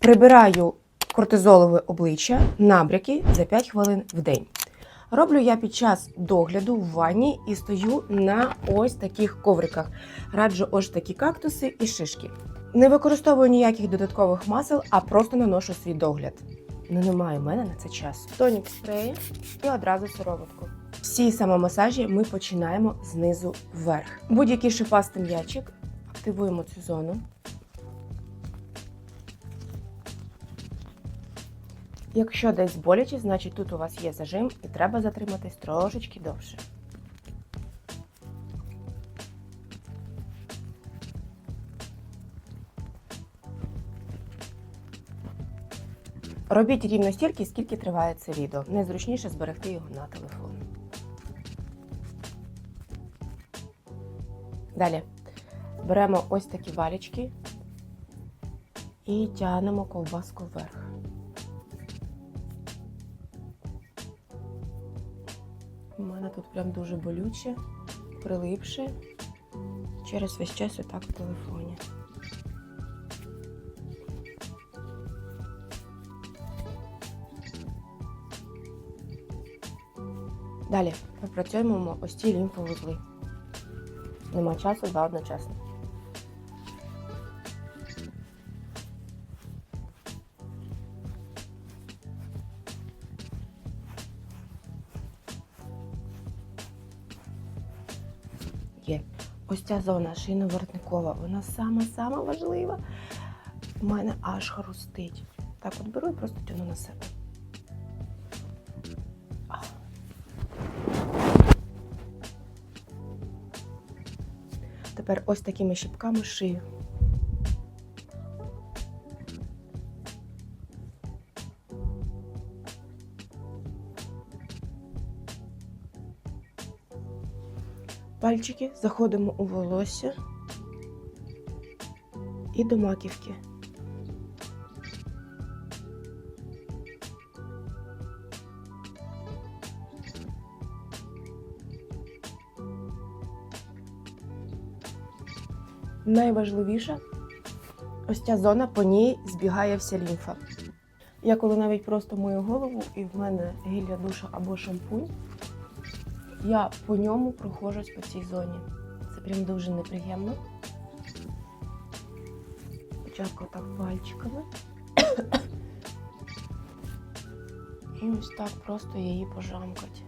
Прибираю кортизолове обличчя, набряки за 5 хвилин в день. Роблю я під час догляду в ванні і стою на ось таких ковриках. Раджу ось такі кактуси і шишки. Не використовую ніяких додаткових масел, а просто наношу свій догляд. Ну немає в мене на це часу. Тонік спреї і одразу сироватку. Всі самомасажі ми починаємо знизу вверх. Будь-який шипастий м'ячик. Активуємо цю зону. Якщо десь боляче, значить тут у вас є зажим і треба затриматись трошечки довше. Робіть рівно стільки, скільки триває це відео. Найзручніше зберегти його на телефон. Далі беремо ось такі валічки і тягнемо ковбаску вверх. У мене тут прям дуже болюче, прилипше через весь час отак в телефоні. Далі пропрацюємо ось ці лімфовузли. Нема часу, два одночасно. Є. Ось ця зона шийно-воротникова, вона сама-сама важлива. У мене аж хрустить. Так от беру і просто тяну на себе. Тепер ось такими щіпками шию. Пальчики заходимо у волосся і до маківки. Найважливіше ось ця зона, по ній збігає вся лімфа. Я коли навіть просто мою голову і в мене гілля душа або шампунь, я по ньому проходжусь по цій зоні. Це прям дуже неприємно. Спочатку так пальчиками. І ось так просто її пожамкать.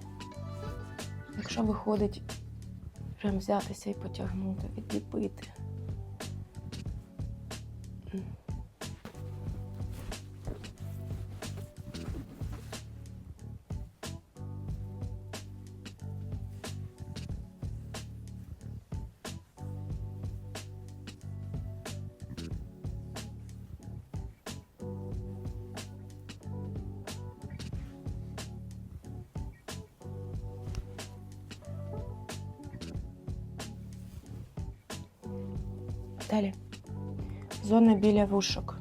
Якщо виходить, прям взятися і потягнути, відліпити. Далі. Зона біля вушок.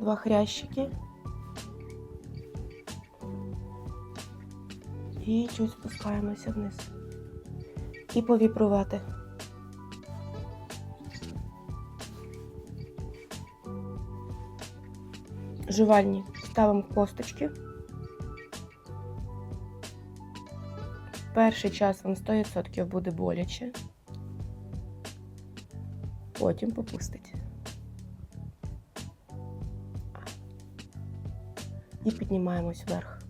Два хрящики. І чуть спускаємося вниз. І повіпрувати. Жувальні. Ставимо косточки. Перший час вам 100% буде боляче, потім попустить. І піднімаємось вверх.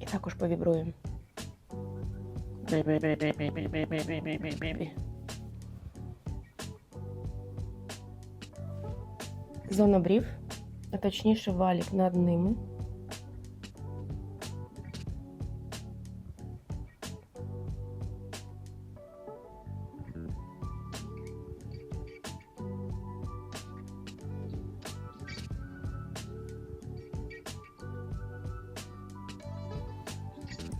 І також повібруємо. Зона брів, а точніше валік над ними.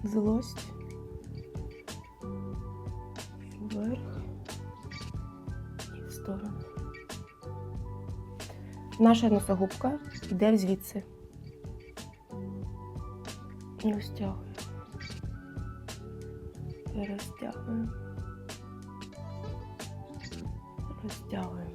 Злость. Вверх і в сторону. Наша носогубка йде звідси. Розтягуємо. Розтягуємо. Розтягуємо.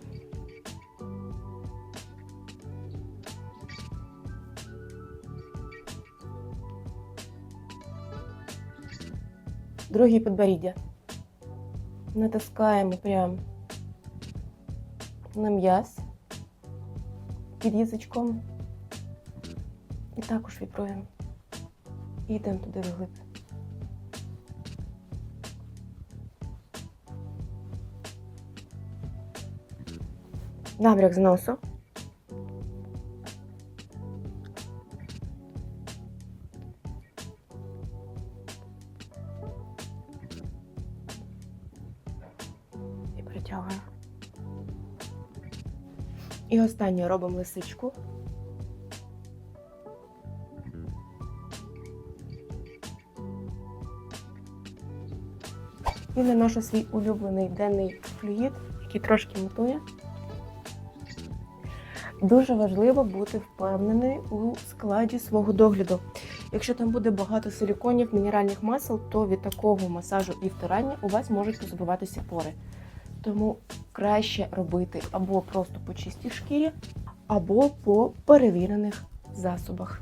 Друге підборіддя. Натискаємо прямо на м'яз під язичком. І також вібруємо. І йдемо туди вглиб. Набряк з носу. І притягуємо. І останнє робимо лисичку. І наношу свій улюблений денний флюїд, який трошки мутує. Дуже важливо бути впевненою у складі свого догляду. Якщо там буде багато силіконів, мінеральних масел, то від такого масажу і втирання у вас можуть позабиватися пори. Тому краще робити або просто по чистій шкірі, або по перевірених засобах.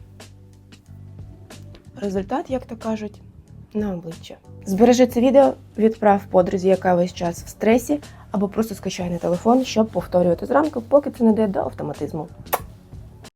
Результат, як то кажуть, на обличчя. Збережи це відео, відправ подрузі, яка весь час в стресі, або просто скачай на телефон, щоб повторювати зранку, поки це не йде до автоматизму.